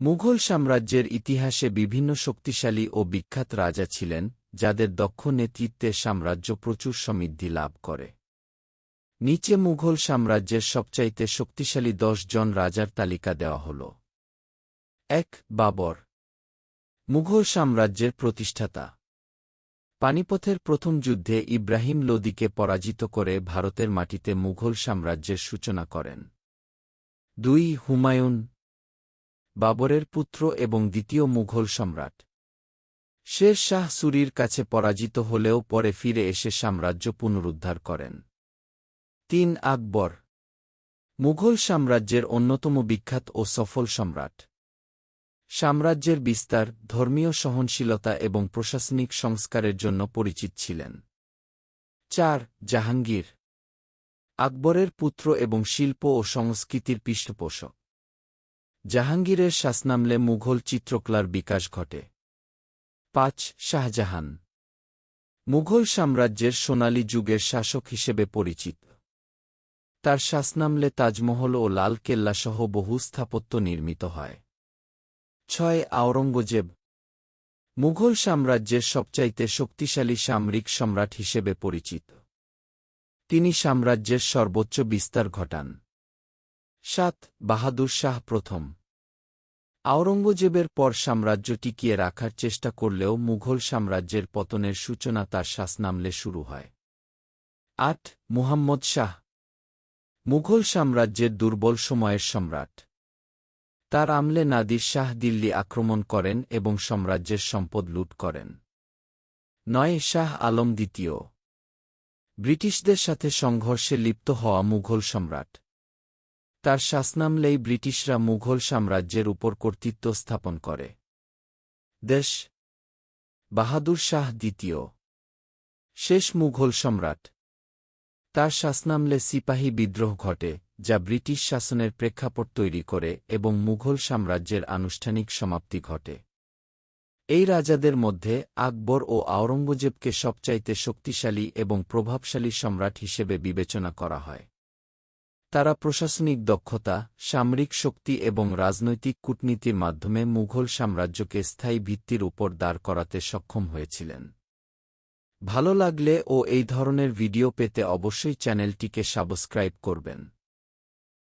মুঘল সাম্রাজ্যের ইতিহাসে বিভিন্ন শক্তিশালী ও বিখ্যাত রাজা ছিলেন, যাদের দক্ষ নেতৃত্বে সাম্রাজ্য প্রচুর সমৃদ্ধি লাভ করে। নিচে মুঘল সাম্রাজ্যের সবচাইতে শক্তিশালী দশ জন রাজার তালিকা দেওয়া হল। এক, বাবর। মুঘল সাম্রাজ্যের প্রতিষ্ঠাতা। পানিপথের প্রথম যুদ্ধে ইব্রাহিম লোদিকে পরাজিত করে ভারতের মাটিতে মুঘল সাম্রাজ্যের সূচনা করেন। দুই, হুমায়ুন। বাবরের পুত্র এবং দ্বিতীয় মুঘল সম্রাট। শের শাহ সুরির কাছে পরাজিত হলেও পরে ফিরে এসে সাম্রাজ্য পুনরুদ্ধার করেন। তিন আকবর। মুঘল সাম্রাজ্যের অন্যতম বিখ্যাত ও সফল সম্রাট। সাম্রাজ্যের বিস্তার, ধর্মীয় সহনশীলতা এবং প্রশাসনিক সংস্কারের জন্য পরিচিত ছিলেন। চার, জাহাঙ্গীর। আকবরের পুত্র এবং শিল্প ও সংস্কৃতির পৃষ্ঠপোষক। জাহাঙ্গীরের শাসনামলে মুঘল চিত্রকলার বিকাশ ঘটে। পাঁচ, শাহজাহান। মুঘল সাম্রাজ্যের সোনালী যুগের শাসক হিসেবে পরিচিত। তার শাসনামলে তাজমহল ও লাল কেল্লাসহ বহু স্থাপত্য নির্মিত হয়। ছয়, আওরঙ্গজেব। মুঘল সাম্রাজ্যের সবচাইতে শক্তিশালী সামরিক সম্রাট হিসেবে পরিচিত। তিনি সাম্রাজ্যের সর্বোচ্চ বিস্তার ঘটান। সাত, বাহাদুর শাহ প্রথম। আওরঙ্গজেবের পর সাম্রাজ্য টিকিয়ে রাখার চেষ্টা করলেও মুঘল সাম্রাজ্যের পতনের সূচনা তার শাসনামলে শুরু হয়। আট, মুহাম্মদ শাহ। মুঘল সাম্রাজ্যের দুর্বল সময়ের সম্রাট। তার আমলে নাদির শাহ দিল্লি আক্রমণ করেন এবং সাম্রাজ্যের সম্পদ লুট করেন। নয়, শাহ আলম দ্বিতীয়। ব্রিটিশদের সাথে সংঘর্ষে লিপ্ত হওয়া মুঘল সম্রাট। তার শাসনামলেই ব্রিটিশরা মুঘল সাম্রাজ্যের উপর কর্তৃত্ব স্থাপন করে। দেশ বাহাদুর শাহ দ্বিতীয়। শেষ মুঘল সম্রাট। তার শাসনামলে সিপাহী বিদ্রোহ ঘটে, যা ব্রিটিশ শাসনের প্রেক্ষাপট তৈরি করে এবং মুঘল সাম্রাজ্যের আনুষ্ঠানিক সমাপ্তি ঘটে। এই রাজাদের মধ্যে আকবর ও আওরঙ্গজেবকে সবচাইতে শক্তিশালী এবং প্রভাবশালী সম্রাট হিসেবে বিবেচনা করা হয়। তারা প্রশাসনিক দক্ষতা, সামরিক শক্তি এবং রাজনৈতিক কূটনীতির মাধ্যমে মুঘল সাম্রাজ্যকে স্থায়ী ভিত্তির উপর দাঁড় করাতে সক্ষম হয়েছিলেন। ভালো লাগলে ও এই ধরনের ভিডিও পেতে অবশ্যই চ্যানেলটিকে সাবস্ক্রাইব করবেন।